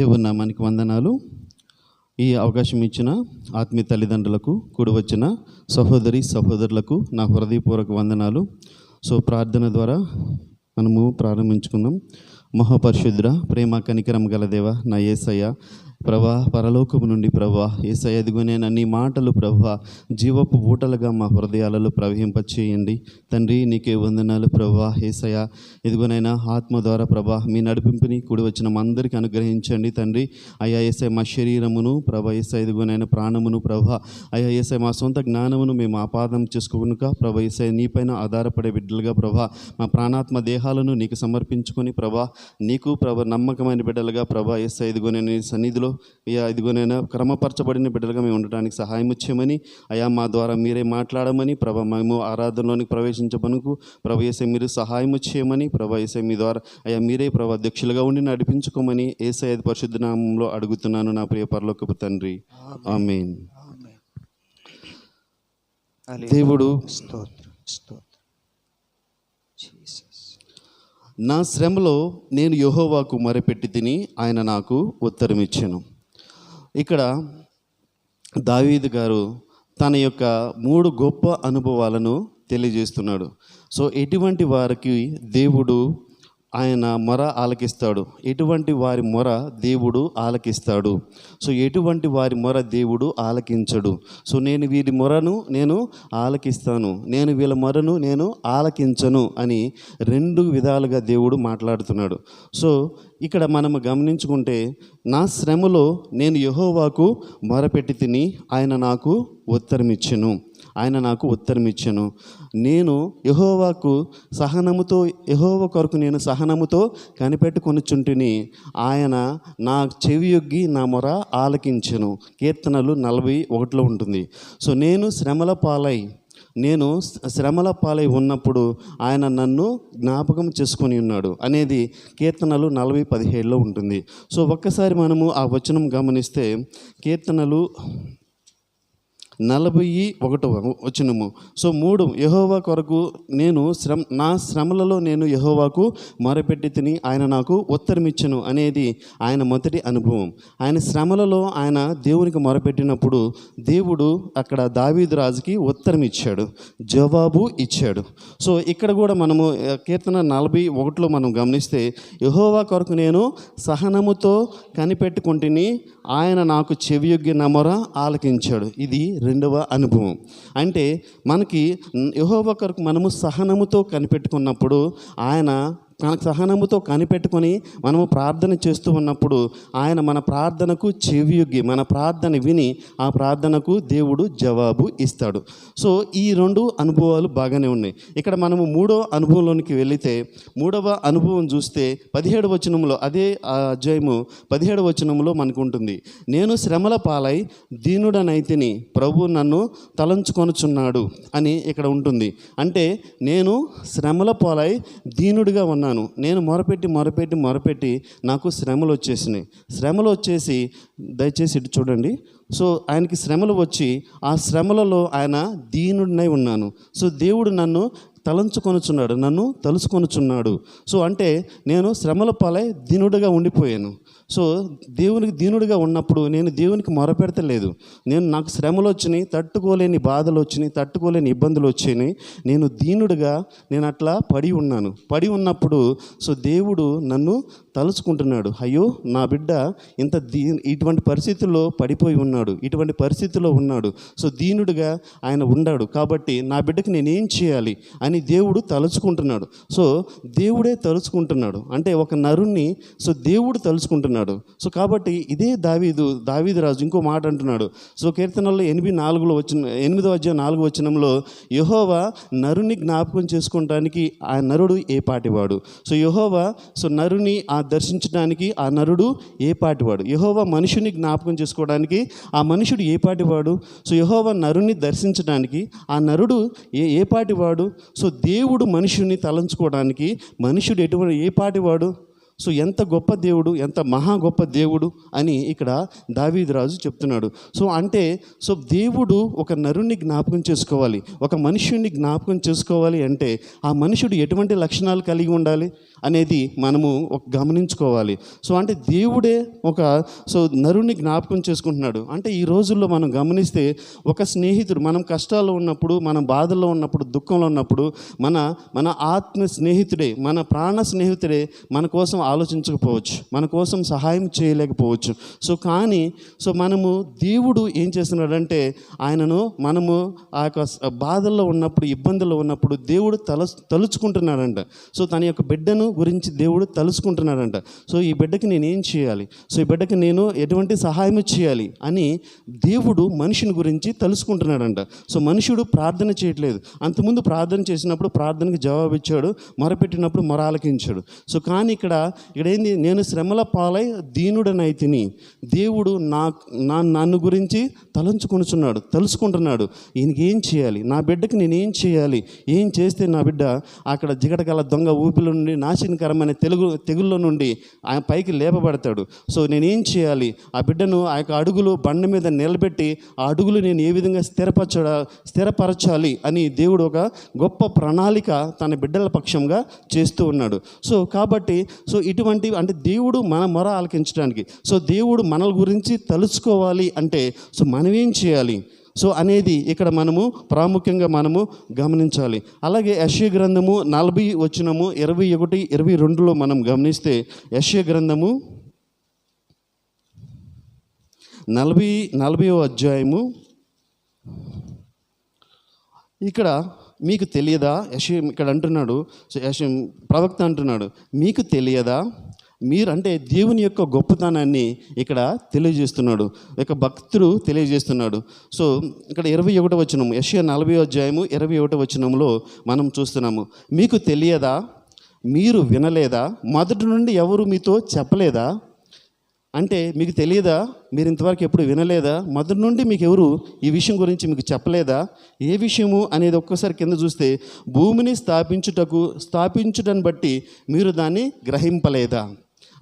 దేవుని నామానికి వందనాలు. ఈ అవకాశం ఇచ్చిన ఆత్మీయ తల్లిదండ్రులకు కూడి వచ్చిన సహోదరి సహోదరులకు నా హృదయపూర్వక వందనాలు. సో ప్రార్థన ద్వారా మనము ప్రారంభించుకుందాం మహాపరిశుద్ర ప్రేమ కనికరం గల దేవ నా ఏసయ్య ప్రభా పరలోకము నుండి ప్రభా ఏసయ్య ఎదుగునే నీ మాటలు ప్రభా జీవపు బూటలుగా మా హృదయాలలో ప్రవహింపచేయండి. తండ్రి నీకే వందనాలు ప్రభా ఏసయ ఎదుగునైనా ఆత్మ ద్వారా ప్రభా మీ నడిపింపుని కూడి వచ్చిన మా అందరికీ అనుగ్రహించండి తండ్రి. అయ్యా ఏసై మా శరీరమును ప్రభా ఏసై ఎదుగునైన ప్రాణమును ప్రభా అయ్యా ఏసై మా సొంత జ్ఞానమును మేము ఆపాదం చేసుకోనుక ప్రభా ఏసై నీపైన ఆధారపడే బిడ్డలుగా ప్రభా మా ప్రాణాత్మ దేహాలను నీకు సమర్పించుకొని ప్రభా నీకు ప్రభ నమ్మకమైన బిడ్డలుగా ప్రభా ఏసై ఎదుగునైన సన్నిధిలో ఇదిగోనైనా క్రమపరచబడిన బిడ్డలుగా మేము ఉండడానికి సహాయం చేయమని అయ్యా మా ద్వారా మీరే మాట్లాడమని ప్రభ మేము ఆరాధనలోనికి ప్రవేశించబనుకు ప్రభ ఏసై మీరు సహాయం చేయమని ప్రభ ఏసై మీ ద్వారా అయ్యా మీరే ప్రభ అధ్యక్షులుగా ఉండి నడిపించుకోమని ఏసై పరిశుద్ధ నామంలో అడుగుతున్నాను నా ప్రియ పరలోకపు తండ్రి. ఆమెన్. దేవుడు స్తోత్రం. స్తోత్రం. నా శ్రమలో నేను యహోవాకు మరపెట్టి తిని ఆయన నాకు ఉత్తరం ఇచ్చాను ఇక్కడ దావీద్ గారు తన యొక్క మూడు గొప్ప అనుభవాలను తెలియజేస్తున్నాడు. సో ఎటువంటి వారికి దేవుడు ఆయన మొర ఆలకిస్తాడు. ఎటువంటి వారి మొర దేవుడు ఆలకిస్తాడు. సో ఎటువంటి వారి మొర దేవుడు ఆలకించడు. సో నేను వీరి మొరను నేను ఆలకిస్తాను. నేను వీళ్ళ మొరను నేను ఆలకించను అని రెండు విధాలుగా దేవుడు మాట్లాడుతున్నాడు. సో ఇక్కడ మనము గమనించుకుంటే నా శ్రమలో నేను యహోవాకు మొరపెట్టి తిని ఆయన నాకు ఉత్తరం ఇచ్చెను ఆయన నాకు ఉత్తరం ఇచ్చెను. నేను యహోవాకు సహనముతో యహోవ కొరకు నేను సహనముతో కనిపెట్టుకొనుచుంటిని. ఆయన నా చెవియొగ్గి నా మొర ఆలకించెను. కీర్తనలు నలభై ఒకటిలో ఉంటుంది. సో నేను శ్రమల పాలై నేను శ్రమల పాలై ఉన్నప్పుడు ఆయన నన్ను జ్ఞాపకం చేసుకొని ఉన్నాడు. అనేది కీర్తనలు నలభై పదిహేడులో ఉంటుంది. సో ఒక్కసారి మనము ఆ వచనం గమనిస్తే కీర్తనలు నలభై ఒకటవ వచనము. సో మూడు యహోవా కొరకు నేను శ్రమ నా శ్రమలలో నేను యహోవాకు మొరపెట్టి తిని ఆయన నాకు ఉత్తరమిచ్చను అనేది ఆయన మొదటి అనుభవం. ఆయన శ్రమలలో ఆయన దేవునికి మొరపెట్టినప్పుడు దేవుడు అక్కడ దావీదు రాజుకి ఉత్తరం ఇచ్చాడు జవాబు ఇచ్చాడు. సో ఇక్కడ కూడా మనము కీర్తన నలభై ఒకటిలో మనం గమనిస్తే యహోవా కొరకు నేను సహనముతో కనిపెట్టుకుంటుని ఆయన నాకు చెవియొగ్గి నమర ఆలకించాడు. ఇది రెండవ అనుభవం. అంటే మనకి యహోవా కొరకు మనము సహనముతో కనిపెట్టుకున్నప్పుడు ఆయన మనకు సహనముతో కనిపెట్టుకొని మనము ప్రార్థన చేస్తూ ఉన్నప్పుడు ఆయన మన ప్రార్థనకు చెవియొగ్గి మన ప్రార్థన విని ఆ ప్రార్థనకు దేవుడు జవాబు ఇస్తాడు. సో ఈ రెండు అనుభవాలు బాగానే ఉన్నాయి. ఇక్కడ మనము మూడో అనుభవంలోనికి వెళితే మూడవ అనుభవం చూస్తే పదిహేడు వచనంలో అదే ఆ అధ్యాయము పదిహేడు వచనంలో మనకు ఉంటుంది నేను శ్రమల పాలై దీనుడనైతిని ప్రభు నన్ను తలంచుకొనుచున్నాడు అని ఇక్కడ ఉంటుంది. అంటే నేను శ్రమల పాలై దీనుడిగా ఉన్నాను. నేను మొరపెట్టి మొరపెట్టి మొరపెట్టి నాకు శ్రమలు వచ్చేసినాయి. శ్రమలు వచ్చేసి దయచేసి ఇటు చూడండి. సో ఆయనకి శ్రమలు వచ్చి ఆ శ్రమలలో ఆయన దీనుడినై ఉన్నాను. సో దేవుడు నన్ను తలంచుకొనుచున్నాడు నన్ను తలుచుకొనుచున్నాడు. సో అంటే నేను శ్రమల పాలై దీనుడిగా ఉండిపోయాను. సో దేవునికి దీనుడిగా ఉన్నప్పుడు నేను దేవునికి మొరపెడతలేదు. నేను నాకు శ్రమలు వచ్చినాయి తట్టుకోలేని బాధలు వచ్చినాయి తట్టుకోలేని ఇబ్బందులు వచ్చినాయి. నేను దీనుడిగా నేను అట్లా పడి ఉన్నాను. పడి ఉన్నప్పుడు సో దేవుడు నన్ను తలుచుకుంటున్నాడు అయ్యో నా బిడ్డ ఇంత దీ ఇటువంటి పరిస్థితుల్లో పడిపోయి ఉన్నాడు ఇటువంటి పరిస్థితుల్లో ఉన్నాడు. సో దీనుడిగా ఆయన ఉన్నాడు కాబట్టి నా బిడ్డకి నేనేం చేయాలి? అని దేవుడు తలుచుకుంటున్నాడు. సో దేవుడే తలుచుకుంటున్నాడు. అంటే ఒక నరుణ్ణి సో దేవుడు తలుచుకుంటున్నాడు. సో కాబట్టి ఇదే దావీదు దావీదు రాజు ఇంకో మాట అంటున్నాడు. సో కీర్తనల్లో ఎనిమిది నాలుగులో వచ్చిన ఎనిమిదో అధ్యాయం నాలుగు వచ్చినంలో యహోవా నరుని జ్ఞాపకం చేసుకోవడానికి ఆ నరుడు ఏ పాటివాడు? సో యహోవా సో నరుని ఆ దర్శించడానికి ఆ నరుడు ఏ యహోవా మనుషుని జ్ఞాపకం చేసుకోవడానికి ఆ మనుషుడు ఏ పాటివాడు సో యహోవా నరుని దర్శించడానికి ఆ నరుడు ఏ ఏ సో దేవుడు మనుషుని తలంచుకోవడానికి మనుషుడు ఎటువంటి ఏ పాటివాడు సో ఎంత గొప్ప దేవుడు ఎంత మహా గొప్ప దేవుడు అని ఇక్కడ దావీదు రాజు చెప్తున్నాడు. సో అంటే సో దేవుడు ఒక నరుణ్ణి జ్ఞాపకం చేసుకోవాలి ఒక మనుష్యుడిని జ్ఞాపకం చేసుకోవాలి అంటే ఆ మనుషుడు ఎటువంటి లక్షణాలు కలిగి ఉండాలి? అనేది మనము ఒక గమనించుకోవాలి. సో అంటే దేవుడే ఒక సో నరుని జ్ఞాపకం చేసుకుంటున్నాడు. అంటే ఈ రోజుల్లో మనం గమనిస్తే ఒక స్నేహితుడు మనం కష్టాల్లో ఉన్నప్పుడు మనం బాధల్లో ఉన్నప్పుడు దుఃఖంలో ఉన్నప్పుడు మన మన ఆత్మ స్నేహితుడే మన ప్రాణ స్నేహితుడే మన కోసం ఆలోచించకపోవచ్చు. మన కోసం సహాయం చేయలేకపోవచ్చు. సో కానీ సో మనము దేవుడు ఏం చేస్తున్నాడంటే ఆయనను మనము ఆ యొక్క బాధల్లో ఉన్నప్పుడు ఇబ్బందుల్లో ఉన్నప్పుడు దేవుడు తల తలుచుకుంటున్నాడంట. సో తన యొక్క బిడ్డను గురించి దేవుడు తలుసుకుంటున్నాడంట సో ఈ బిడ్డకి నేను ఏం చేయాలి? సో ఈ బిడ్డకి నేను ఎటువంటి సహాయం చేయాలి అని దేవుడు మనిషిని గురించి తలుచుకుంటున్నాడంట. సో మనుషుడు ప్రార్థన చేయట్లేదు. అంతకుముందు ప్రార్థన చేసినప్పుడు ప్రార్థనకి జవాబు ఇచ్చాడు మొరపెట్టినప్పుడు మొర ఆలకించాడు సో కానీ ఇక్కడ ఇక్కడ ఏంది? నేను శ్రమల పాలై దీనుడనై తిని దేవుడు నా నా నన్ను గురించి తలంచుకొనుచున్నాడు తలుచుకుంటున్నాడు. ఈయనకి ఏం చేయాలి? నా బిడ్డకి నేనేం చేయాలి? ఏం చేస్తే నా బిడ్డ అక్కడ జిగటగల దొంగ ఊపిలో నుండి నాశనకరమైన తెలుగు తెగుల్లో నుండి ఆయన పైకి లేపబడతాడు. సో నేనేం చేయాలి? ఆ బిడ్డను ఆ యొక్క అడుగులు బండ మీద నిలబెట్టి ఆ అడుగులు నేను ఏ విధంగా స్థిరపరచ స్థిరపరచాలి అని దేవుడు ఒక గొప్ప ప్రణాళిక తన బిడ్డల పక్షంగా చేస్తూ ఉన్నాడు. సో కాబట్టి సో ఇటువంటి అంటే దేవుడు మన మొర ఆలకించడానికి సో దేవుడు మనల గురించి తలుచుకోవాలి అంటే సో మనం ఏం చేయాలి? సో అనేది ఇక్కడ మనము ప్రాముఖ్యంగా మనము గమనించాలి. అలాగే యశ్య గ్రంథము నలభై వచ్చినము ఇరవై ఒకటి ఇరవై రెండులో మనం గమనిస్తే యశ్య గ్రంథము నలభై నలభైవ అధ్యాయము. ఇక్కడ మీకు తెలియదా? యశం ఇక్కడ అంటున్నాడు సో ప్రవక్త అంటున్నాడు మీకు తెలియదా మీరు అంటే దేవుని యొక్క గొప్పతనాన్ని ఇక్కడ తెలియజేస్తున్నాడు. యొక్క భక్తుడు తెలియజేస్తున్నాడు. సో ఇక్కడ ఇరవై ఒకటో వచనం యశ్య నలభై అధ్యాయము ఇరవై ఒకటో వచనంలో మనం చూస్తున్నాము. మీకు తెలియదా? మీరు వినలేదా? మొదటి నుండి ఎవరు మీతో చెప్పలేదా? అంటే మీకు తెలియదా? మీరు ఇంతవరకు ఎప్పుడు వినలేదా? మొదటి నుండి మీకు ఎవరు ఈ విషయం గురించి మీకు చెప్పలేదా? ఏ విషయము అనేది ఒక్కసారి కింద చూస్తే భూమిని స్థాపించుటకు స్థాపించుటను బట్టి మీరు దాన్ని గ్రహింపలేదా?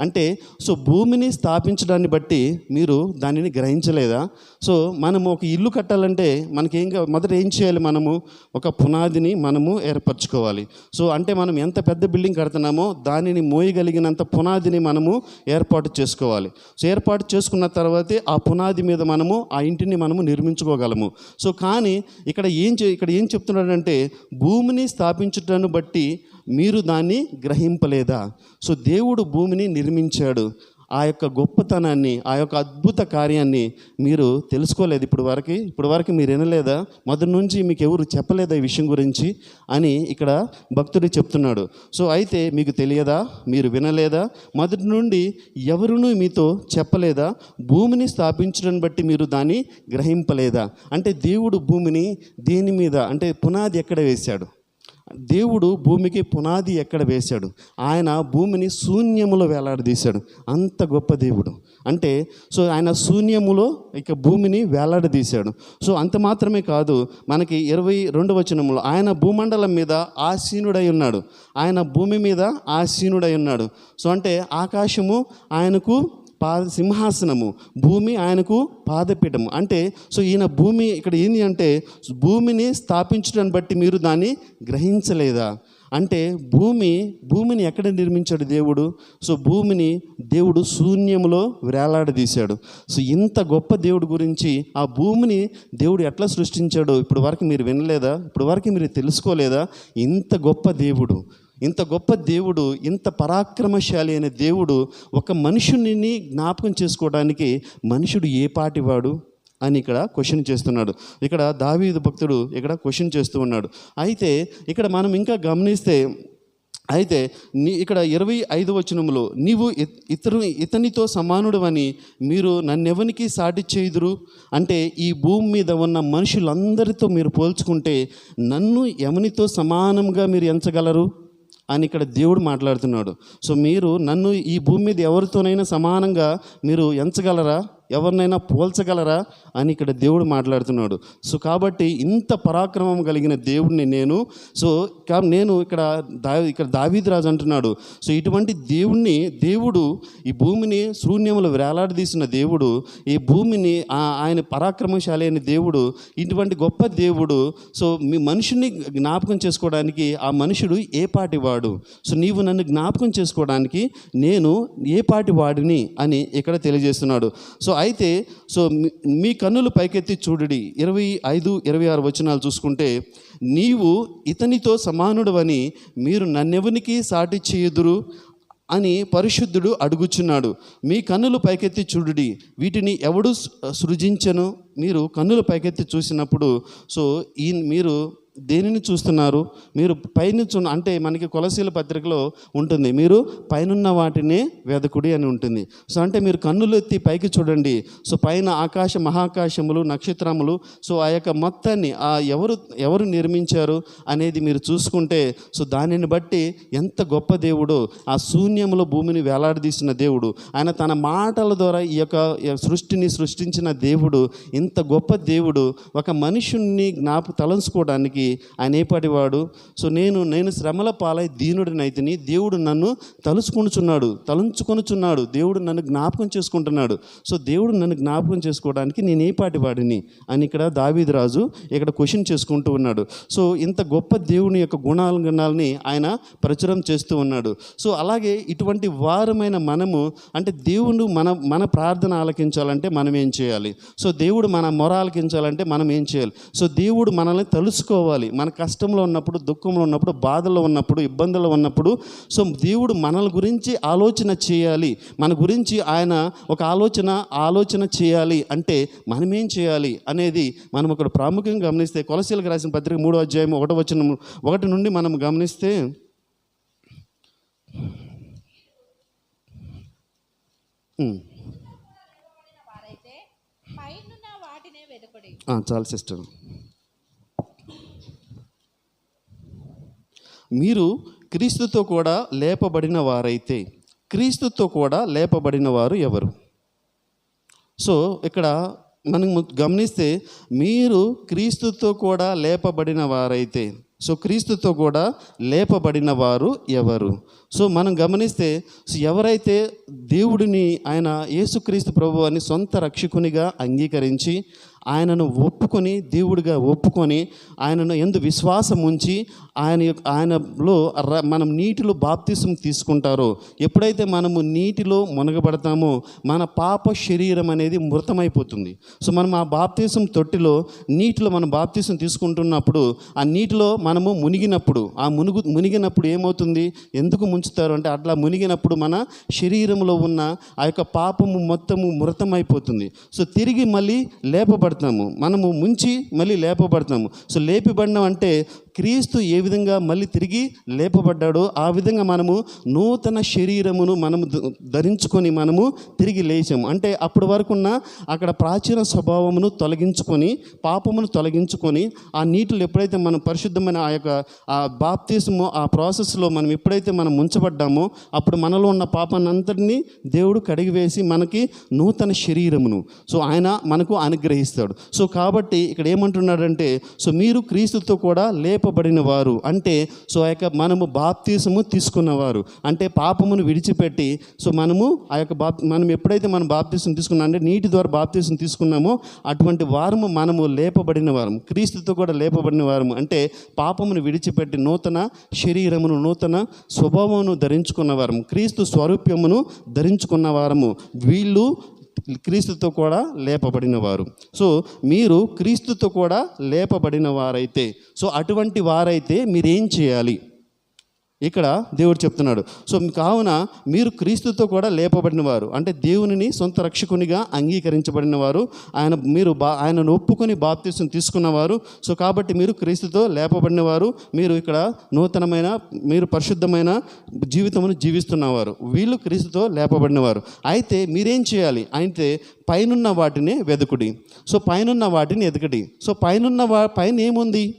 అంటే సో భూమిని స్థాపించడాన్ని బట్టి మీరు దానిని గ్రహించలేదా? సో మనము ఒక ఇల్లు కట్టాలంటే మనకేం మొదట ఏం చేయాలి మనము? ఒక పునాదిని మనము ఏర్పరచుకోవాలి. సో అంటే మనం ఎంత పెద్ద బిల్డింగ్ కడుతున్నామో దానిని మోయగలిగినంత పునాదిని మనము ఏర్పాటు చేసుకోవాలి. సో ఏర్పాటు చేసుకున్న తర్వాతే ఆ పునాది మీద మనము ఆ ఇంటిని మనము నిర్మించుకోగలము. సో కానీ ఇక్కడ ఏం చే ఇక్కడ ఏం చెప్తున్నాడంటే భూమిని స్థాపించడాన్ని బట్టి మీరు దాన్ని గ్రహింపలేదా? సో దేవుడు భూమిని నిర్మించాడు. ఆ యొక్క గొప్పతనాన్ని ఆ యొక్క అద్భుత కార్యాన్ని మీరు తెలుసుకోలేదు ఇప్పుడు వరకు. ఇప్పుడు వరకు మీరు వినలేదా? మొదటి నుంచి మీకు ఎవరు చెప్పలేదా ఈ విషయం గురించి అని ఇక్కడ భక్తుడు చెప్తున్నాడు. సో అయితే మీకు తెలియదా? మీరు వినలేదా? మొదటి నుండి ఎవరునూ మీతో చెప్పలేదా? భూమిని స్థాపించడం బట్టి మీరు దాన్ని గ్రహింపలేదా? అంటే దేవుడు భూమిని దేని మీద? అంటే పునాది ఎక్కడ వేశాడు? దేవుడు భూమికి పునాది ఎక్కడ వేశాడు? ఆయన భూమిని శూన్యములో వేలాడదీశాడు. అంత గొప్ప దేవుడు. అంటే సో ఆయన శూన్యములో ఇక భూమిని వేలాడదీశాడు. సో అంత మాత్రమే కాదు మనకి ఇరవై రెండు వచనములో ఆయన భూమండలం మీద ఆసీనుడై ఉన్నాడు. ఆయన భూమి మీద ఆసీనుడై ఉన్నాడు. సో అంటే ఆకాశము ఆయనకు పాద సింహాసనము భూమి ఆయనకు పాదపీఠము. అంటే సో ఈయన భూమి ఇక్కడ ఏంది అంటే భూమిని స్థాపించడాన్ని బట్టి మీరు దాన్ని గ్రహించలేదా? అంటే భూమి భూమిని ఎక్కడ నిర్మించాడు దేవుడు? సో భూమిని దేవుడు శూన్యములో వేలాడదీశాడు. సో ఇంత గొప్ప దేవుడు గురించి ఆ భూమిని దేవుడు ఎట్లా సృష్టించాడో? ఇప్పుడు వరకు మీరు వినలేదా? ఇప్పుడు వరకు మీరు తెలుసుకోలేదా? ఇంత గొప్ప దేవుడు. ఇంత గొప్ప దేవుడు ఇంత పరాక్రమశాలి అయిన దేవుడు ఒక మనుషుని జ్ఞాపకం చేసుకోవడానికి మనుషుడు ఏ పాటివాడు అని ఇక్కడ క్వశ్చన్ చేస్తున్నాడు. ఇక్కడ దావీదు భక్తుడు ఇక్కడ క్వశ్చన్ చేస్తూ ఉన్నాడు. అయితే ఇక్కడ మనం ఇంకా గమనిస్తే అయితే నీ ఇక్కడ ఇరవై ఐదు వచనములో నీవు ఇతరు ఇతనితో సమానుడు అని మీరు నన్నెవనికి సాటి చేయుదురు? అంటే ఈ భూమి మీద ఉన్న మనుషులందరితో మీరు పోల్చుకుంటే నన్ను ఎవనితో సమానంగా మీరు ఎంచగలరు? అని ఇక్కడ దేవుడు మాట్లాడుతున్నాడు. సో మీరు నన్ను ఈ భూమి మీద ఎవరితోనైనా సమానంగా మీరు ఎంచగలరా? ఎవరినైనా పోల్చగలరా అని ఇక్కడ దేవుడు మాట్లాడుతున్నాడు. సో కాబట్టి ఇంత పరాక్రమం కలిగిన దేవుడిని నేను సో కా- నేను ఇక్కడ దా ఇక్కడ దావీదు రాజు అంటున్నాడు. సో ఇటువంటి దేవుణ్ణి దేవుడు ఈ భూమిని శూన్యములు వేలాడదీసిన దేవుడు ఈ భూమిని ఆయన పరాక్రమశాలి అయిన దేవుడు ఇటువంటి గొప్ప దేవుడు సో మీ మనుషుని జ్ఞాపకం చేసుకోవడానికి ఆ మనుషుడు ఏ పాటి వాడు? సో నీవు నన్ను జ్ఞాపకం చేసుకోవడానికి నేను ఏ పాటి వాడిని అని ఇక్కడ తెలియజేస్తున్నాడు. సో అయితే సో మీ- కన్నులు పైకెత్తి చూడుడి. ఇరవై ఐదు ఇరవై ఆరు వచనాలు చూసుకుంటే నీవు ఇతనితో సమానుడవని మీరు నన్నెవనికి సాటి చేయుదురు? అని పరిశుద్ధుడు అడుగుచున్నాడు. మీ కన్నులు పైకెత్తి చూడుడి. వీటిని ఎవడు సృజించను? మీరు కన్నులు పైకెత్తి చూసినప్పుడు సో ఈ మీరు దేనిని చూస్తున్నారు? మీరు పైన చూ అంటే మనకి కొలసీల పత్రికలో ఉంటుంది. మీరు పైనున్న వాటిని వెదకుడి అని ఉంటుంది. సో అంటే మీరు కన్నులు ఎత్తి పైకి చూడండి. సో పైన ఆకాశ మహాకాశములు నక్షత్రములు సో ఆ యొక్క మొత్తాన్ని ఆ ఎవరు ఎవరు నిర్మించారు అనేది మీరు చూసుకుంటే సో దానిని బట్టి ఎంత గొప్ప దేవుడు ఆ శూన్యములో భూమిని వేలాడదీసిన దేవుడు ఆయన తన మాటల ద్వారా ఈ యొక్క ఈ యొక్క సృష్టిని సృష్టించిన దేవుడు ఇంత గొప్ప దేవుడు ఒక మనుషుణ్ణి జ్ఞాప తలంచుకోవడానికి ఆయన ఏపాటివాడు సో నేను నేను శ్రమల పాలై దీనుడినైతిని దేవుడు నన్ను తలుచుకొనుచున్నాడు తలంచుకొనుచున్నాడు దేవుడు నన్ను జ్ఞాపకం చేసుకుంటున్నాడు. సో దేవుడు నన్ను జ్ఞాపకం చేసుకోవడానికి నేను ఏపాటి వాడిని? అని ఇక్కడ దావీదిరాజు ఇక్కడ క్వశ్చన్ చేసుకుంటూ ఉన్నాడు. సో ఇంత గొప్ప దేవుని యొక్క గుణాల గుణాలని ఆయన ప్రచురం చేస్తూ ఉన్నాడు. సో అలాగే ఇటువంటి వారమైన మనము అంటే దేవుడు మన మన ప్రార్థన ఆలకించాలంటే మనం ఏం చేయాలి? సో దేవుడు మన మొర ఆలకించాలంటే మనం ఏం చేయాలి? సో దేవుడు మనల్ని తలుసుకోవాలి మన కష్టంలో ఉన్నప్పుడు దుఃఖంలో ఉన్నప్పుడు బాధలో ఉన్నప్పుడు ఇబ్బందుల్లో ఉన్నప్పుడు సో దేవుడు మనల గురించి ఆలోచన చేయాలి. మన గురించి ఆయన ఒక ఆలోచన ఆలోచన చేయాలి అంటే మనం ఏం చేయాలి అనేది మనం ఇక్కడ ప్రాముఖ్యంగా గమనిస్తే కొలసీలకు రాసిన పత్రిక మూడో అధ్యాయం ఒకటో వచ్చిన ఒకటి నుండి మనం గమనిస్తే చాలు సిస్టర్. మీరు క్రీస్తుతో కూడా లేపబడిన వారైతే క్రీస్తుతో కూడా లేపబడిన వారు ఎవరు? సో ఇక్కడ మనం గమనిస్తే మీరు క్రీస్తుతో కూడా లేపబడిన వారైతే సో క్రీస్తుతో కూడా లేపబడిన వారు ఎవరు? సో మనం గమనిస్తే సో ఎవరైతే దేవుడిని ఆయన యేసుక్రీస్తు ప్రభు అని సొంత రక్షకునిగా అంగీకరించి ఆయనను ఒప్పుకొని దేవుడిగా ఒప్పుకొని ఆయనను ఎందు విశ్వాసం ఉంచి ఆయన ఆయనలో మనం నీటిలో బాప్తిసం తీసుకుంటారో ఎప్పుడైతే మనము నీటిలో మునగబడతామో మన పాప శరీరం అనేది మృతమైపోతుంది. సో మనం ఆ బాప్తిసం తొట్టిలో నీటిలో మనం బాప్తిసం తీసుకుంటున్నప్పుడు ఆ నీటిలో మనము మునిగినప్పుడు ఆ మునుగు మునిగినప్పుడు ఏమవుతుంది? ఎందుకు ఉంచుతారు అంటే అట్లా మునిగినప్పుడు మన శరీరంలో ఉన్న ఆ యొక్క పాపము మొత్తము మృతమైపోతుంది. సో తిరిగి మళ్ళీ లేపబడతాము. మనము ముంచి మళ్ళీ లేపబడతాము. సో లేపబడినాం అంటే క్రీస్తు ఏ విధంగా మళ్ళీ తిరిగి లేపబడ్డాడో ఆ విధంగా మనము నూతన శరీరమును మనము ధరించుకొని మనము తిరిగి లేచాము. అంటే అప్పటి వరకున్న అక్కడ ప్రాచీన స్వభావమును తొలగించుకొని పాపమును తొలగించుకొని ఆ నీటిలో ఎప్పుడైతే మనం పరిశుద్ధమైన ఆ యొక్క ఆ బాప్తిసము ఆ ప్రాసెస్లో మనం ఎప్పుడైతే మనం ముంచబడ్డామో అప్పుడు మనలో ఉన్న పాపాన్ని దేవుడు కడిగివేసి మనకి నూతన శరీరమును. సో ఆయన మనకు అనుగ్రహిస్తాడు. సో కాబట్టి ఇక్కడ ఏమంటున్నాడంటే సో మీరు క్రీస్తుతో కూడా లేప లేపబడిన వారు. అంటే సో ఆ యొక్క మనము బాప్తీసము తీసుకున్నవారు. అంటే పాపమును విడిచిపెట్టి సో మనము ఆ యొక్క బాప్ మనం ఎప్పుడైతే మనం బాప్తీసం తీసుకున్నాం అంటే నీటి ద్వారా బాప్తీసం తీసుకున్నామో అటువంటి వారము మనము లేపబడిన వారం క్రీస్తుతో కూడా లేపబడిన వారము. అంటే పాపమును విడిచిపెట్టి నూతన శరీరమును నూతన స్వభావమును ధరించుకున్న వారము. క్రీస్తు స్వరూప్యమును ధరించుకున్న వారము. వీళ్ళు క్రీస్తుతో కూడా లేపబడిన వారు సో మీరు క్రీస్తుతో కూడా లేపబడిన వారైతే సో అటువంటి వారైతే మీరేం చేయాలి? ఇక్కడ దేవుడు చెప్తున్నాడు. సో కావున మీరు క్రీస్తుతో కూడా లేపబడిన వారు అంటే దేవునిని సొంత రక్షకునిగా అంగీకరించబడిన వారు ఆయన మీరు బా ఆయనను ఒప్పుకొని బాప్తీసం తీసుకున్నవారు. సో కాబట్టి మీరు క్రీస్తుతో లేపబడిన వారు మీరు ఇక్కడ నూతనమైన మీరు పరిశుద్ధమైన జీవితమును జీవిస్తున్నవారు. వీళ్ళు క్రీస్తుతో లేపబడినవారు. అయితే మీరేం చేయాలి? అయితే పైనున్న వాటిని వెదుకుడి. సో పైనున్న వాటిని ఎదకడి. సో పైనున్న వా పైన ఏముంది?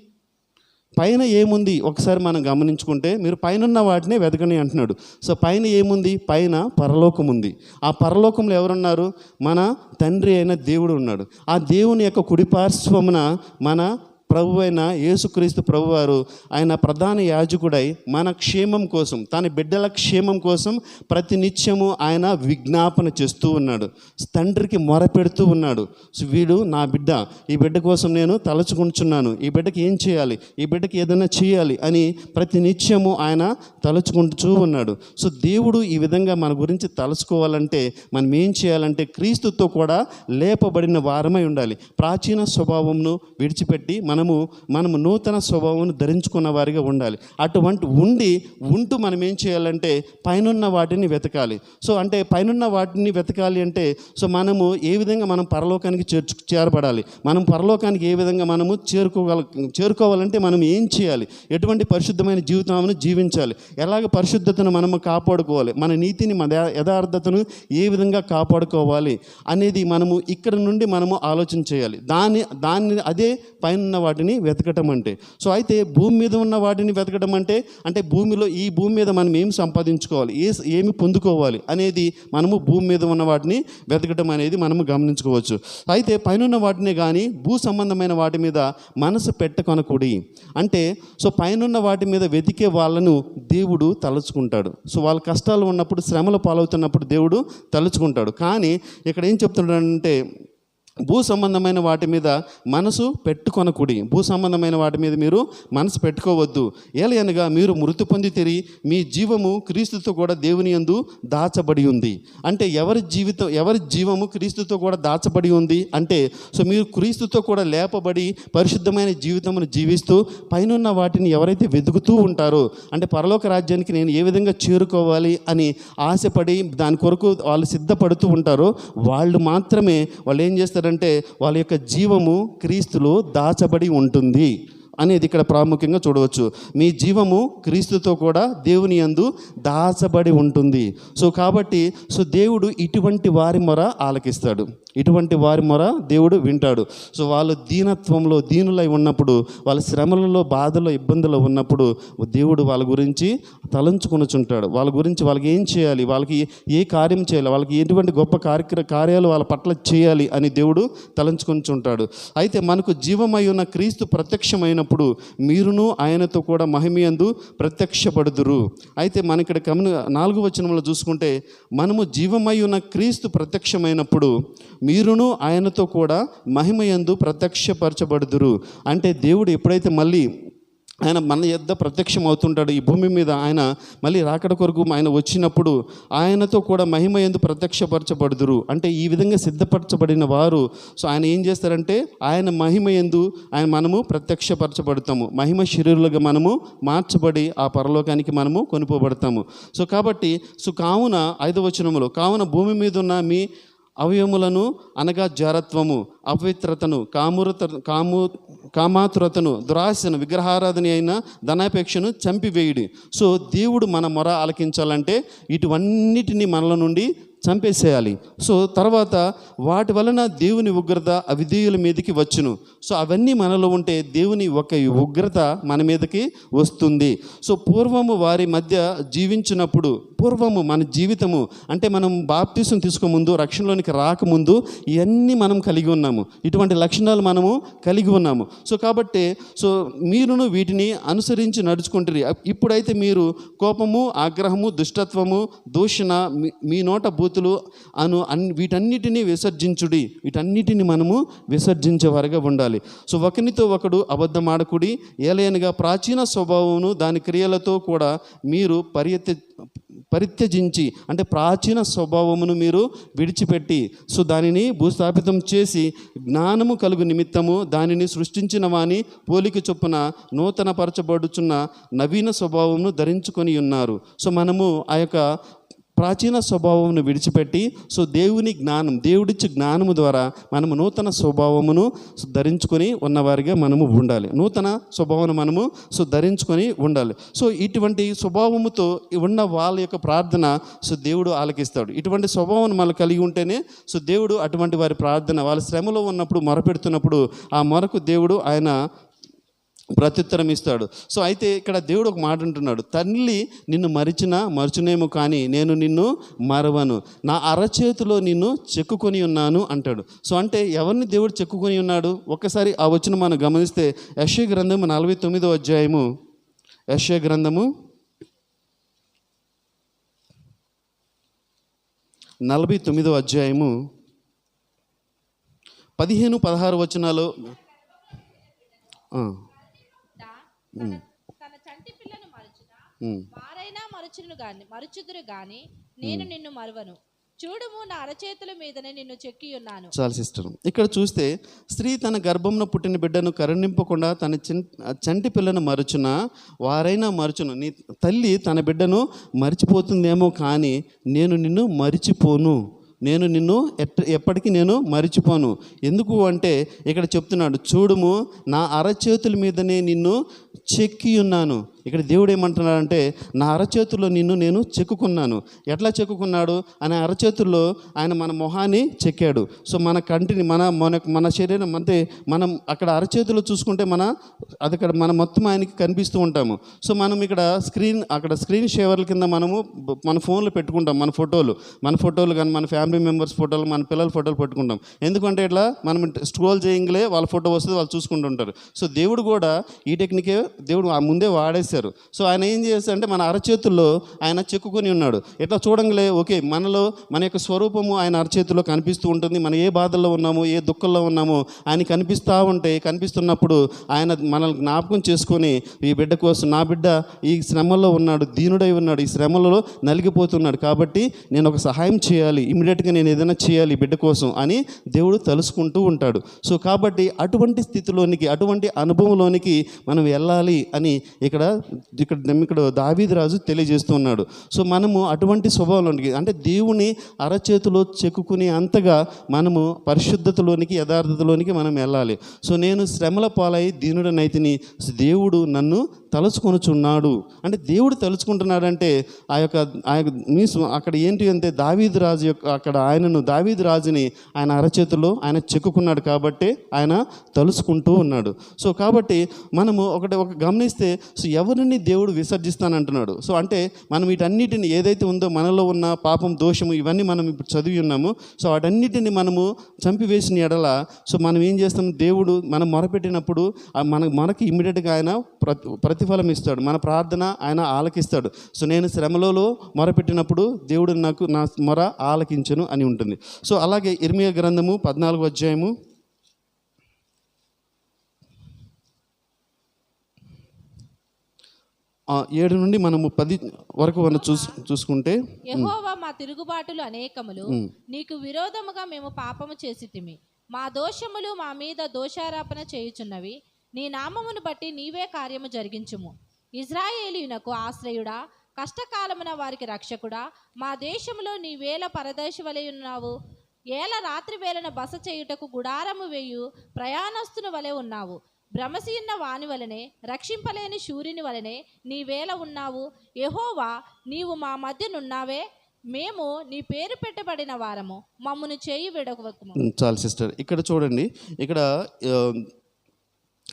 పైన ఏముంది? ఒకసారి మనం గమనించుకుంటే మీరు పైన ఉన్న వాటినే వెతకని అంటున్నాడు. సో పైన ఏముంది? పైన పరలోకం ఉంది ఆ పరలోకంలో ఎవరున్నారు? మన తండ్రి అయిన దేవుడు ఉన్నాడు. ఆ దేవుని యొక్క కుడిపార్శ్వమున మన ప్రభు అయిన యేసుక్రీస్తు ప్రభువారు ఆయన ప్రధాన యాజకుడై మన క్షేమం కోసం తన బిడ్డల క్షేమం కోసం ప్రతి నిత్యము ఆయన విజ్ఞాపన చేస్తూ ఉన్నాడు. తండ్రికి మొరపెడుతూ ఉన్నాడు. వీడు నా బిడ్డ. ఈ బిడ్డ కోసం నేను తలుచుకుంటున్నాను. ఈ బిడ్డకి ఏం చేయాలి? ఈ బిడ్డకి ఏదైనా చేయాలి? అని ప్రతి నిత్యము ఆయన తలుచుకుంటూ ఉన్నాడు. సో దేవుడు ఈ విధంగా మన గురించి తలుచుకోవాలంటే మనం ఏం చేయాలంటే క్రీస్తుతో కూడా లేపబడిన వారమై ఉండాలి. ప్రాచీన స్వభావంను విడిచిపెట్టి మనము మనము నూతన స్వభావం ధరించుకున్న వారిగా ఉండాలి. అటువంటి ఉండి ఉంటూ మనం ఏం చేయాలంటే పైనున్న వాటిని వెతకాలి. సో అంటే పైనున్న వాటిని వెతకాలి అంటే సో మనము ఏ విధంగా మనం పరలోకానికి చేర్చు చేరబడాలి? మనం పరలోకానికి ఏ విధంగా మనము చేరుకోగల చేరుకోవాలంటే మనం ఏం చేయాలి? ఎటువంటి పరిశుద్ధమైన జీవితాలను జీవించాలి? ఎలాగ పరిశుద్ధతను మనము కాపాడుకోవాలి? మన నీతిని మన యథార్థతను ఏ విధంగా కాపాడుకోవాలి? అనేది మనము ఇక్కడ నుండి మనము ఆలోచన చేయాలి. దాని దాన్ని అదే పైన వాటిని వెతకటం అంటే సో అయితే భూమి మీద ఉన్న వాటిని వెతకడం అంటే అంటే భూమిలో ఈ భూమి మీద మనం ఏం సంపాదించుకోవాలి? ఏ ఏమి పొందుకోవాలి? అనేది మనము భూమి మీద ఉన్న వాటిని వెతకటం అనేది మనము గమనించుకోవచ్చు. అయితే పైన వాటినే కానీ భూ సంబంధమైన వాటి మీద మనసు పెట్టకొనకూడి అంటే సో పైనున్న వాటి మీద వెతికే వాళ్ళను దేవుడు తలుచుకుంటాడు. సో వాళ్ళ కష్టాలు ఉన్నప్పుడు శ్రమలు పాలవుతున్నప్పుడు దేవుడు తలుచుకుంటాడు. కానీ ఇక్కడ ఏం చెప్తున్నాడంటే భూ సంబంధమైన వాటి మీద మనసు పెట్టుకొనకుడి భూ సంబంధమైన వాటి మీద మీరు మనసు పెట్టుకోవద్దు. ఏలయనగా మీరు మృతి పొంది తిరిగి మీ జీవము క్రీస్తుతో కూడా దేవుని యందు దాచబడి ఉంది. అంటే ఎవరి జీవితం ఎవరి జీవము క్రీస్తుతో కూడా దాచబడి ఉంది అంటే సో మీరు క్రీస్తుతో కూడా లేపబడి పరిశుద్ధమైన జీవితమును జీవిస్తూ పైనున్న వాటిని ఎవరైతే వెతుకుతూ ఉంటారో అంటే పరలోక రాజ్యానికి నేను ఏ విధంగా చేరుకోవాలి అని ఆశపడి దాని కొరకు వాళ్ళు సిద్ధపడుతూ ఉంటారో వాళ్ళు మాత్రమే వాళ్ళు ఏం చేస్తారు చేస్తారంటే వాళ్ళ యొక్క జీవము క్రీస్తులో దాచబడి ఉంటుంది. అనేది ఇక్కడ ప్రాముఖ్యంగా చూడవచ్చు. మీ జీవము క్రీస్తుతో కూడా దేవుని యందు దాచబడి ఉంటుంది. సో కాబట్టి సో దేవుడు ఇటువంటి వారి మొర ఆలకిస్తాడు. ఇటువంటి వారి మొర దేవుడు వింటాడు. సో వాళ్ళు దీనత్వంలో దీనులై ఉన్నప్పుడు వాళ్ళ శ్రమలలో బాధలో ఇబ్బందులు ఉన్నప్పుడు దేవుడు వాళ్ళ గురించి తలంచుకొనుచుంటాడు. వాళ్ళ గురించి వాళ్ళకి ఏం చేయాలి? వాళ్ళకి ఏ కార్యం చేయాలి? వాళ్ళకి ఎటువంటి గొప్ప కార్య కార్యాలు వాళ్ళ పట్ల చేయాలి అని దేవుడు తలంచుకొనిచుంటాడు. అయితే మనకు జీవమై ఉన్న క్రీస్తు ప్రత్యక్షమైనప్పుడు మీరును ఆయనతో కూడా మహిమయందు ప్రత్యక్షపడుదురు. అయితే మన ఇక్కడ గమన నాలుగు వచనంలో చూసుకుంటే మనము జీవమై ఉన్న క్రీస్తు ప్రత్యక్షమైనప్పుడు మీరును ఆయనతో కూడా మహిమయందు ప్రత్యక్షపరచబడుదురు. అంటే దేవుడు ఎప్పుడైతే మళ్ళీ ఆయన మన యొద్ద ప్రత్యక్షం అవుతుంటాడు ఈ భూమి మీద ఆయన మళ్ళీ రాకడ కొరకు ఆయన వచ్చినప్పుడు ఆయనతో కూడా మహిమ ఎందు ప్రత్యక్షపరచబడుదురు. అంటే ఈ విధంగా సిద్ధపరచబడిన వారు. సో ఆయన ఏం చేస్తారంటే ఆయన మహిమ ఎందు ఆయన మనము ప్రత్యక్షపరచబడతాము. మహిమ శరీరులుగా మనము మార్చబడి ఆ పరలోకానికి మనము కొనుపోబడతాము. సో కాబట్టి సో కావున ఐదవచనములో కావున భూమి మీద ఉన్న మీ అవయములను అనగా జారత్వము అపవిత్రతను కామురత కాము కామాతురతను దురాశను విగ్రహారాధన అయిన ధనాపేక్షను చంపివేయుడి. సో దేవుడు మన మొర ఆలకించాలంటే ఇటువన్నిటిని మనల నుండి చంపేసేయాలి. సో తర్వాత వాటి వలన దేవుని ఉగ్రత అవిధేయుల మీదకి వచ్చును. సో అవన్నీ మనలో ఉంటే దేవుని ఒక ఉగ్రత మన మీదకి వస్తుంది. సో పూర్వము వారి మధ్య జీవించినప్పుడు పూర్వము మన జీవితము అంటే మనం బాప్తీసం తీసుకోముందు రక్షణలోనికి రాకముందు ఇవన్నీ మనం కలిగి ఉన్నాము. ఇటువంటి లక్షణాలు మనము కలిగి ఉన్నాము. సో కాబట్టి సో మీరును వీటిని అనుసరించి నడుచుకుంటారు. ఇప్పుడైతే మీరు కోపము ఆగ్రహము దుష్టత్వము దూషణ మీ- నోట బూ బూతులు అను అన్ వీటన్నిటిని విసర్జించుడి. వీటన్నిటిని మనము విసర్జించేవారిగా ఉండాలి. సో ఒకరితో ఒకడు అబద్ధమాడకుడి ఏలైనగా ప్రాచీన స్వభావమును దాని క్రియలతో కూడా మీరు పరిత్య పరిత్యజించి అంటే ప్రాచీన స్వభావమును మీరు విడిచిపెట్టి సో దానిని భూస్థాపితం చేసి జ్ఞానము కలుగు నిమిత్తము దానిని సృష్టించిన వాని పోలిక చొప్పున నూతన పరచబడుచున్న నవీన స్వభావమును ధరించుకొని ఉన్నారు. సో మనము ఆ యొక్క ప్రాచీన స్వభావమును విడిచిపెట్టి సో దేవుని జ్ఞానం దేవుడిచ్చే జ్ఞానము ద్వారా మనము నూతన స్వభావమును ధరించుకొని ఉన్నవారిగా మనము ఉండాలి. నూతన స్వభావం మనము సో ధరించుకొని ఉండాలి. సో ఇటువంటి స్వభావముతో ఉన్న వాళ్ళ యొక్క ప్రార్థన సో దేవుడు ఆలకిస్తాడు. ఇటువంటి స్వభావం మనం కలిగి ఉంటేనే సో దేవుడు అటువంటి వారి ప్రార్థన వాళ్ళ శ్రమలో ఉన్నప్పుడు మొరపెడుతున్నప్పుడు ఆ మొరకు దేవుడు ఆయన ప్రత్యుత్తరం ఇస్తాడు. సో అయితే ఇక్కడ దేవుడు ఒక మాట అంటున్నాడు. తల్లి నిన్ను మరిచినా మరచునేమో కానీ నేను నిన్ను మరవను. నా అరచేతిలో నిన్ను చెక్కుకొని ఉన్నాను అంటాడు. సో అంటే ఎవరిని దేవుడు చెక్కుకొని ఉన్నాడు? ఒక్కసారి ఆ వచ్చిన మనం గమనిస్తే యశ్య గ్రంథము నలభై తొమ్మిదో అధ్యాయము. యశ్య గ్రంథము నలభై తొమ్మిదో అధ్యాయము పదిహేను పదహారు వచనాలు. తన చంటి పిల్లను మరచునా. వారైనా మరచును గాని మరచుదురు గాని నేను నిన్ను మరువను. చూడుము నా అరచేతుల మీదనే నిన్ను చెక్కి ఉన్నాను చాలా సిస్టర్. ఇక్కడ చూస్తే స్త్రీ తన గర్భంలో పుట్టిన బిడ్డను కరుణింపకుండా తన చంటి పిల్లను మరచున వారైనా మరచును. నీ తల్లి తన బిడ్డను మరిచిపోతుందేమో కానీ నేను నిన్ను మరిచిపోను. నేను నిన్ను ఎట్ ఎప్పటికీ నేను మరిచిపోను. ఎందుకు అంటే ఇక్కడ చెప్తున్నాడు చూడుము నా అరచేతుల మీదనే నిన్ను చెక్కి ఉన్నాను. ఇక్కడ దేవుడు ఏమంటున్నాడంటే నా అరచేతుల్లో నిన్ను నేను చెక్కుకున్నాను. ఎట్లా చెక్కుకున్నాడు? ఆయన అరచేతుల్లో ఆయన మన మొహాన్ని చెక్కాడు. సో మన కంటిని మన మన మన శరీరం అంటే మనం అక్కడ అరచేతులు చూసుకుంటే మన అది అక్కడ మన మొత్తం ఆయనకి కనిపిస్తూ ఉంటాము. సో మనం ఇక్కడ స్క్రీన్ అక్కడ స్క్రీన్ షేవర్ల కింద మనము మన ఫోన్లో పెట్టుకుంటాం మన ఫోటోలు. మన ఫోటోలు కానీ మన ఫ్యామిలీ మెంబర్స్ ఫోటోలు మన పిల్లల ఫోటోలు పెట్టుకుంటాం. ఎందుకంటే ఇట్లా మనం స్క్రోల్ చేయగలే వాళ్ళ ఫోటో వస్తుంది వాళ్ళు చూసుకుంటుంటారు సో దేవుడు కూడా ఈ టెక్నికే దేవుడు ఆ ముందే వాడేశారు సో ఆయన ఏం చేస్తారంటే మన అరచేతుల్లో ఆయన చెక్కుకొని ఉన్నాడు. ఇట్లా చూడంగలే? ఓకే మనలో మన యొక్క స్వరూపము ఆయన అరచేతుల్లో కనిపిస్తూ ఉంటుంది. మనం ఏ బాధల్లో ఉన్నామో ఏ దుఃఖంలో ఉన్నామో ఆయన కనిపిస్తూ ఉంటే కనిపిస్తున్నప్పుడు ఆయన మనల్ని జ్ఞాపకం చేసుకొని ఈ బిడ్డ కోసం నా బిడ్డ ఈ శ్రమలో ఉన్నాడు దీనుడై ఉన్నాడు ఈ శ్రమలలో నలిగిపోతున్నాడు. కాబట్టి నేను ఒక సహాయం చేయాలి ఇమీడియట్గా నేను ఏదైనా చేయాలి బిడ్డ కోసం అని దేవుడు తలుసుకుంటూ ఉంటాడు. సో కాబట్టి అటువంటి స్థితిలోనికి అటువంటి అనుభవంలోనికి మనం వెళ్ళాలి అని ఇక్కడ ఇక్కడ ఇక్కడ దావీదు రాజు తెలియజేస్తూ ఉన్నాడు. సో మనము అటువంటి స్వభావంలోనికి అంటే దేవుని అరచేతిలో చెక్కుకునే అంతగా మనము పరిశుద్ధతలోనికి యథార్థతలోనికి మనం వెళ్ళాలి. సో నేను శ్రమల పాలై దీనుడనైతిని దేవుడు నన్ను తలుచుకొనుచున్నాడు. అంటే దేవుడు తలుచుకుంటున్నాడంటే ఆ యొక్క ఆ యొక్క మీన్స్ అక్కడ ఏంటి అంటే దావీదు రాజు యొక్క అక్కడ ఆయనను దావీదు రాజుని ఆయన అరచేతిలో ఆయన చెక్కుకున్నాడు కాబట్టి ఆయన తలుచుకుంటూ ఉన్నాడు. సో కాబట్టి మనము ఒకటి ఒక గమనిస్తే సో ఎవరిని దేవుడు విసర్జిస్తానంటున్నాడు? సో అంటే మనం వీటన్నిటిని ఏదైతే ఉందో మనలో ఉన్న పాపం దోషము ఇవన్నీ మనం ఇప్పుడు చదివి ఉన్నాము. సో వాటన్నిటిని మనము చంపివేసిన ఎడల సో మనం ఏం చేస్తాం? దేవుడు మనం మొరపెట్టినప్పుడు మన మనకి ఇమ్మీడియట్గా ఆయన ప్రతి ప్రతిఫలం ఇస్తాడు. మన ప్రార్థన ఆయన ఆలకిస్తాడు. సో నేను శ్రమలలో మొరపెట్టినప్పుడు దేవుడు నాకు నా మొర ఆలకించను అని ఉంటుంది. సో అలాగే ఇర్మియ గ్రంథము పద్నాలుగు అధ్యాయము ఏడు నుండి మనము పది వరకు మనం చూసు చూసుకుంటే యెహోవా మా తిరుగుబాటులు అనేకములు. నీకు విరోధముగా మేము పాపము చేసితిమి. మా దోషములు మా మీద దోషారోపణ చేయుచున్నవి. నీ నామమును బట్టి నీవే కార్యము జరిగించుము. ఇజ్రాయేలీయునకు ఆశ్రయుడా కష్టకాలమున వారికి రక్షకుడా మా దేశములో నీ వేల పరదేశి వలె ఉన్నావు. ఏల రాత్రి వేళన బస చేయుటకు గుడారము వేయు ప్రయాణస్తుని వలె ఉన్నావు. భ్రమసీన్న వాని వలనే రక్షింపలేని శూరిని వలనే నీవేళ ఉన్నావు. యహోవా నీవు మా మధ్యనున్నావే. మేము నీ పేరు పెట్టబడిన వారము. మమ్మను చేయి విడవకము చాలు సిస్టర్. ఇక్కడ చూడండి. ఇక్కడ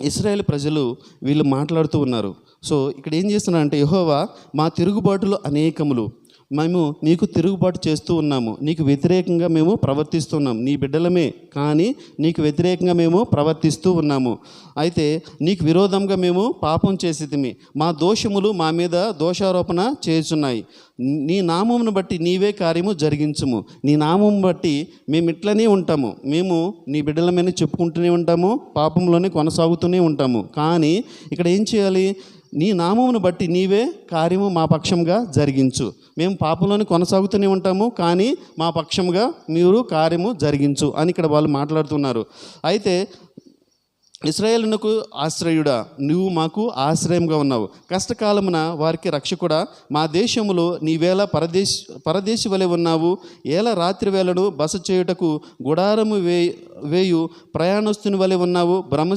ఇస్రాయేల్ ప్రజలు వీళ్ళు మాట్లాడుతూ ఉన్నారు. సో ఇక్కడ ఏం చేస్తున్నారంటే యహోవా మా తిరుగుబాటులు అనేకములు. మేము నీకు తిరుగుబాటు చేస్తూ ఉన్నాము. నీకు వ్యతిరేకంగా మేము ప్రవర్తిస్తున్నాం. నీ బిడ్డలమే కానీ నీకు వ్యతిరేకంగా మేము ప్రవర్తిస్తూ ఉన్నాము. అయితే నీకు విరోధంగా మేము పాపం చేసేదిమి. మా దోషములు మా మీద దోషారోపణ చేస్తున్నాయి నీ నామమును బట్టి నీవే కార్యము జరిగించుము. నీ నామం బట్టి మేము ఇట్లనే ఉంటాము. మేము నీ బిడ్డలమైన చెప్పుకుంటూనే ఉంటాము. పాపంలోనే కొనసాగుతూనే ఉంటాము. కానీ ఇక్కడ ఏం చేయాలి? నీ నామమును బట్టి నీవే కార్యము మా పక్షంగా జరిగించు. మేము పాపంలోనే కొనసాగుతూనే ఉంటాము కానీ మా పక్షంగా మీరు కార్యము జరిగించు అని ఇక్కడ వాళ్ళు మాట్లాడుతున్నారు. అయితే ఇస్రాయేలునకు ఆశ్రయుడా నువ్వు మాకు ఆశ్రయంగా ఉన్నావు. కష్టకాలమున వారికి రక్షకుడా మా దేశములో నీవేళ పరదేశ్ పరదేశి వలె ఉన్నావు. ఏల రాత్రి వేళను బస చేయుటకు గుడారము వే వేయు ప్రయాణస్తుని వలె ఉన్నావు. భ్రమ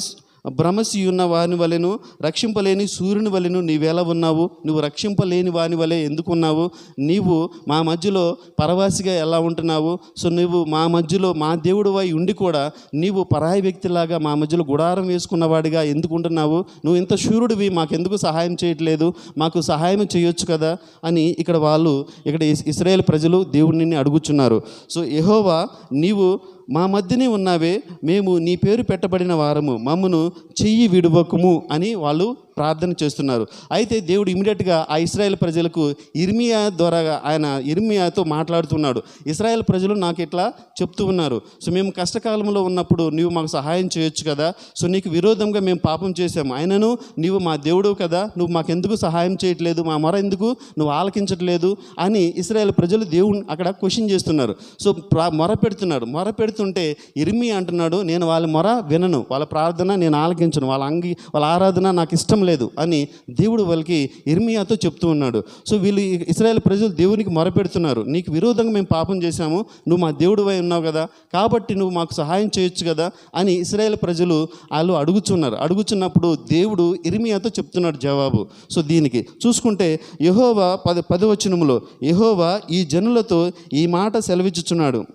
భ్రమసి ఉన్న వాని వలెను రక్షింపలేని సూర్యుని వలెను నీవెలా ఉన్నావు. నువ్వు రక్షింపలేని వాని వలె ఎందుకున్నావు నీవు మా మధ్యలో పరవాసిగా ఎలా ఉంటున్నావు? సో నువ్వు మా మధ్యలో మా దేవుడు అయి ఉండి కూడా నీవు పరాయి వ్యక్తిలాగా మా మధ్యలో గుడారం వేసుకున్నవాడిగా ఎందుకుంటున్నావు నువ్వు ఇంత శూరుడివి మాకెందుకు సహాయం చేయట్లేదు? మాకు సహాయం చేయొచ్చు కదా? అని ఇక్కడ వాళ్ళు ఇక్కడ ఇస్రాయేల్ ప్రజలు దేవుడిని అడుగుచున్నారు. సో ఎహోవా నీవు మా మధ్యనే ఉన్నావే మేము నీ పేరు పెట్టబడిన వారము. మమ్మను చెయ్యి విడువకుము అని వాళ్ళు ప్రార్థన చేస్తున్నారు. అయితే దేవుడు ఇమీడియట్గా ఆ ఇస్రాయేల్ ప్రజలకు ఇర్మియా ద్వారా ఆయన ఇర్మియాతో మాట్లాడుతున్నాడు. ఇస్రాయేల్ ప్రజలు నాకు ఇట్లా చెప్తూ ఉన్నారు. సో మేము కష్టకాలంలో ఉన్నప్పుడు నీవు మాకు సహాయం చేయొచ్చు కదా. సో నీకు విరోధంగా మేము పాపం చేశాము. ఆయనను నీవు మా దేవుడు కదా. నువ్వు మాకెందుకు సహాయం చేయట్లేదు? మా మొర ఎందుకు? నువ్వు ఆలకించట్లేదు? అని ఇస్రాయేల్ ప్రజలు దేవుని అక్కడ క్వశ్చన్ చేస్తున్నారు. సో ప్రా- మొర పెడుతున్నాడు. మొర పెడుతుంటే ఇర్మి అంటున్నాడు నేను వాళ్ళ మొర వినను. వాళ్ళ ప్రార్థన నేను ఆలకించను. వాళ్ళ అంగి వాళ్ళ ఆరాధన నాకు ఇష్టం లేదు అని దేవుడు వాళ్ళకి ఇర్మియాతో చెప్తూ ఉన్నాడు. సో వీళ్ళు ఈ ఇస్రాయేల్ ప్రజలు దేవునికి మొరపెడుతున్నారు. నీకు విరోధంగా మేము పాపం చేశాము. నువ్వు మా దేవుడు వై ఉన్నావు కదా. కాబట్టి నువ్వు మాకు సహాయం చేయొచ్చు కదా అని ఇస్రాయేల్ ప్రజలు వాళ్ళు అడుగుచున్నారు. అడుగుచున్నప్పుడు దేవుడు ఇర్మియాతో చెప్తున్నాడు జవాబు. సో దీనికి చూసుకుంటే యహోవా పద పదవచనములో యహోవా ఈ జనులతో ఈ మాట సెలవిచ్చుచున్నాడు.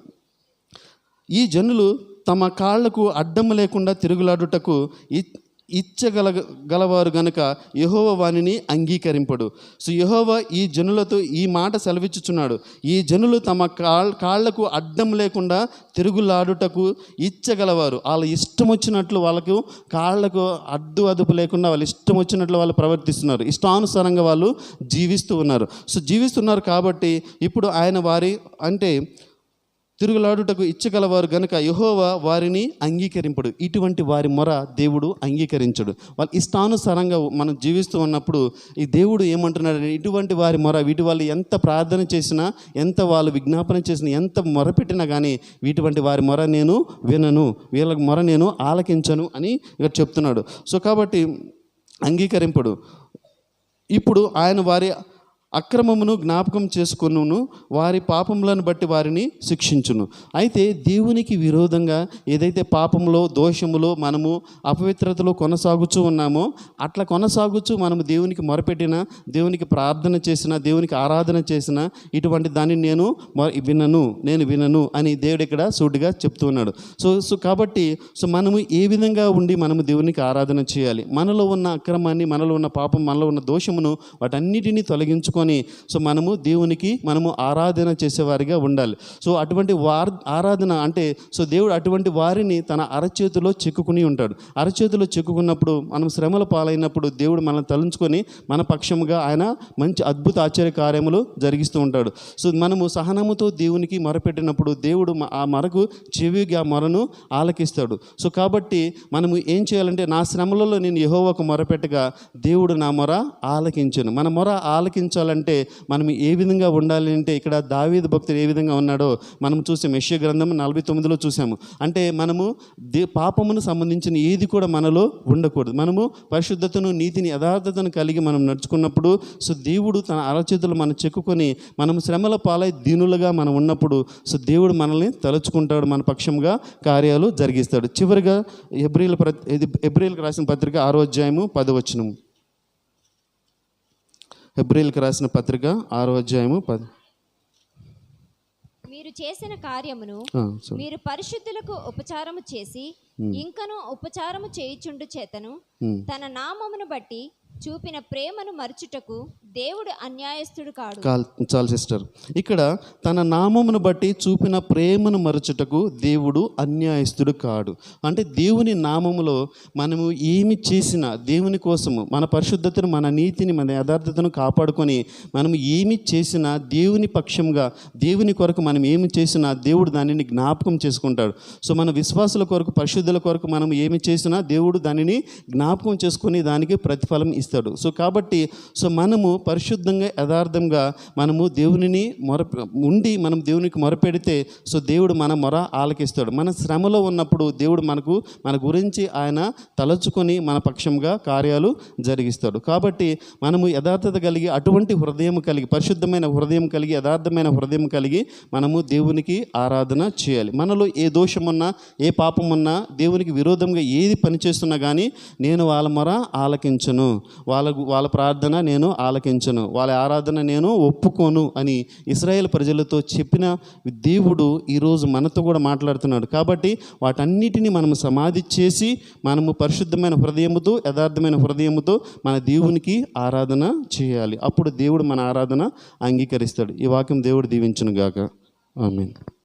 ఈ జనులు తమ కాళ్ళకు అడ్డం లేకుండా తిరుగులాడుటకు ఇచ్చగల గలవారు గనుక యహోవ వాణిని అంగీకరింపడు. సో యహోవ ఈ జనులతో ఈ మాట సెలవిచ్చుచున్నాడు. ఈ జనులు తమ కాళ్ కాళ్ళకు అడ్డం లేకుండా తిరుగులాడుటకు ఇచ్చగలవారు. వాళ్ళ ఇష్టం వచ్చినట్లు వాళ్ళకు కాళ్ళకు అడ్డు అదుపు లేకుండా వాళ్ళు ఇష్టం వచ్చినట్లు వాళ్ళు ప్రవర్తిస్తున్నారు. ఇష్టానుసారంగా వాళ్ళు జీవిస్తూ ఉన్నారు. సో జీవిస్తున్నారు కాబట్టి ఇప్పుడు ఆయన వారి అంటే తిరుగులాడుటకు ఇచ్చగలవారు గనుక యహోవా వారిని అంగీకరింపడు. ఇటువంటి వారి మొర దేవుడు అంగీకరించడు. వాళ్ళు ఇష్టానుసారంగా మనం జీవిస్తూ ఉన్నప్పుడు ఈ దేవుడు ఏమంటున్నాడు ఇటువంటి వారి మొర వీటి వాళ్ళు ఎంత ప్రార్థన చేసినా ఎంత వాళ్ళు విజ్ఞాపన చేసినా ఎంత మొరపెట్టినా కానీ వీటువంటి వారి మొర నేను వినను. వీళ్ళ మొర నేను ఆలకించను అని ఇక్కడ చెప్తున్నాడు. సో కాబట్టి అంగీకరింపడు. ఇప్పుడు ఆయన వారి అక్రమమును జ్ఞాపకం చేసుకును వారి పాపములను బట్టి వారిని శిక్షించును. అయితే దేవునికి విరోధంగా ఏదైతే పాపంలో దోషములో మనము అపవిత్రతలో కొనసాగుతూ ఉన్నామో అట్లా కొనసాగుచూ మనము దేవునికి మొరపెట్టిన దేవునికి ప్రార్థన చేసిన దేవునికి ఆరాధన చేసిన ఇటువంటి దాన్ని నేను మొ- వినను నేను వినను అని దేవుడు ఇక్కడ సూటిగా చెప్తూ ఉన్నాడు. సో సో కాబట్టి సో మనము ఏ విధంగా ఉండి మనము దేవునికి ఆరాధన చేయాలి? మనలో ఉన్న అక్రమాన్ని మనలో ఉన్న పాపం మనలో ఉన్న దోషమును వాటన్నిటినీ తొలగించుకొని అని సో మనము దేవునికి మనము ఆరాధన చేసేవారిగా ఉండాలి. సో అటువంటి వార్ ఆరాధన అంటే సో దేవుడు అటువంటి వారిని తన అరచేతిలో చెక్కుకుని ఉంటాడు. అరచేతిలో చెక్కుకున్నప్పుడు మనం శ్రమల పాలైనప్పుడు దేవుడు మనల్ని తలుంచుకొని మన పక్షముగా ఆయన మంచి అద్భుత ఆశ్చర్య కార్యములు జరిగిస్తూ ఉంటాడు. సో మనము సహనముతో దేవునికి మొరపెట్టినప్పుడు దేవుడు ఆ మరకు చెవిగా ఆ మొరను ఆలకిస్తాడు. సో కాబట్టి మనము ఏం చేయాలంటే నా శ్రమలలో నేను యహోవాకు మొరపెట్టగా దేవుడు నా మొర ఆలకించను. మన మొర ఆలకించాలంటే మనం ఏ విధంగా ఉండాలి అంటే ఇక్కడ దావీదు భక్తుడు ఏ విధంగా ఉన్నాడో మనం చూసాం. యశ్య గ్రంథం నలభై తొమ్మిదిలో చూసాము. అంటే మనము దే పాపమును సంబంధించిన ఏది కూడా మనలో ఉండకూడదు. మనము పరిశుద్ధతను నీతిని యథార్థతను కలిగి మనం నడుచుకున్నప్పుడు సో దేవుడు తన అరచేతులు మనం చెక్కుకొని మనం శ్రమల పాలై దీనులుగా మనం ఉన్నప్పుడు సో దేవుడు మనల్ని తలుచుకుంటాడు. మన పక్షంగా కార్యాలు జరిగిస్తాడు. చివరిగా ఎబ్రిల్ ప్ర ఎబ్రిల్కి రాసిన పత్రిక ఆరో అధ్యాయము పదవచనము. ఎబ్రిల్కి రాసిన పత్రిక ఆరో అధ్యాయము పది మీరు చేసిన కార్యమును. మీరు పరిశుద్ధులకు ఉపచారము చేసి ఇంకను ఉపచారము చేయుచుండు చేతను. తన నామమును బట్టి చూపిన ప్రేమను మరచుటకు దేవుడు అన్యాయస్తుడు కాడు. చాలు సిస్టర్. ఇక్కడ తన నామమును బట్టి చూపిన ప్రేమను మరచుటకు దేవుడు అన్యాయస్తుడు కాడు. అంటే దేవుని నామములో మనము ఏమి చేసినా దేవుని కోసము మన పరిశుద్ధతను మన నీతిని మన యథార్థతను కాపాడుకొని మనము ఏమి చేసినా దేవుని పక్షంగా దేవుని కొరకు మనం ఏమి చేసినా దేవుడు దానిని జ్ఞాపకం చేసుకుంటాడు. సో మన విశ్వాసుల కొరకు పరిశుద్ధుల కొరకు మనం ఏమి చేసినా దేవుడు దానిని జ్ఞాపకం చేసుకొని దానికి ప్రతిఫలం ఇస్తాడు. ఇస్తాడు సో కాబట్టి సో మనము పరిశుద్ధంగా యథార్థంగా మనము దేవునిని మొర ఉండి మనం దేవునికి మొరపెడితే సో దేవుడు మన మొర ఆలకిస్తాడు. మన శ్రమలో ఉన్నప్పుడు దేవుడు మనకు మన గురించి ఆయన తలచుకొని మన పక్షంగా కార్యాలు జరిగిస్తాడు. కాబట్టి మనము యథార్థత కలిగి అటువంటి హృదయం కలిగి పరిశుద్ధమైన హృదయం కలిగి యథార్థమైన హృదయం కలిగి మనము దేవునికి ఆరాధన చేయాలి. మనలో ఏ దోషమున్నా ఏ పాపమున్నా దేవునికి విరోధంగా ఏది పనిచేస్తున్నా కానీ నేను వాళ్ళ మొర ఆలకించను. వాళ్ళ వాళ్ళ ప్రార్థన నేను ఆలకించను వాళ్ళ ఆరాధన నేను ఒప్పుకోను అని ఇస్రాయేల్ ప్రజలతో చెప్పిన దేవుడు ఈరోజు మనతో కూడా మాట్లాడుతున్నాడు. కాబట్టి వాటన్నిటిని మనం సమాధి చేసి మనము పరిశుద్ధమైన హృదయముతో యథార్థమైన హృదయముతో మన దేవునికి ఆరాధన చేయాలి. అప్పుడు దేవుడు మన ఆరాధన అంగీకరిస్తాడు. ఈ వాక్యం దేవుడు దీవించును గాక ఆమెన్.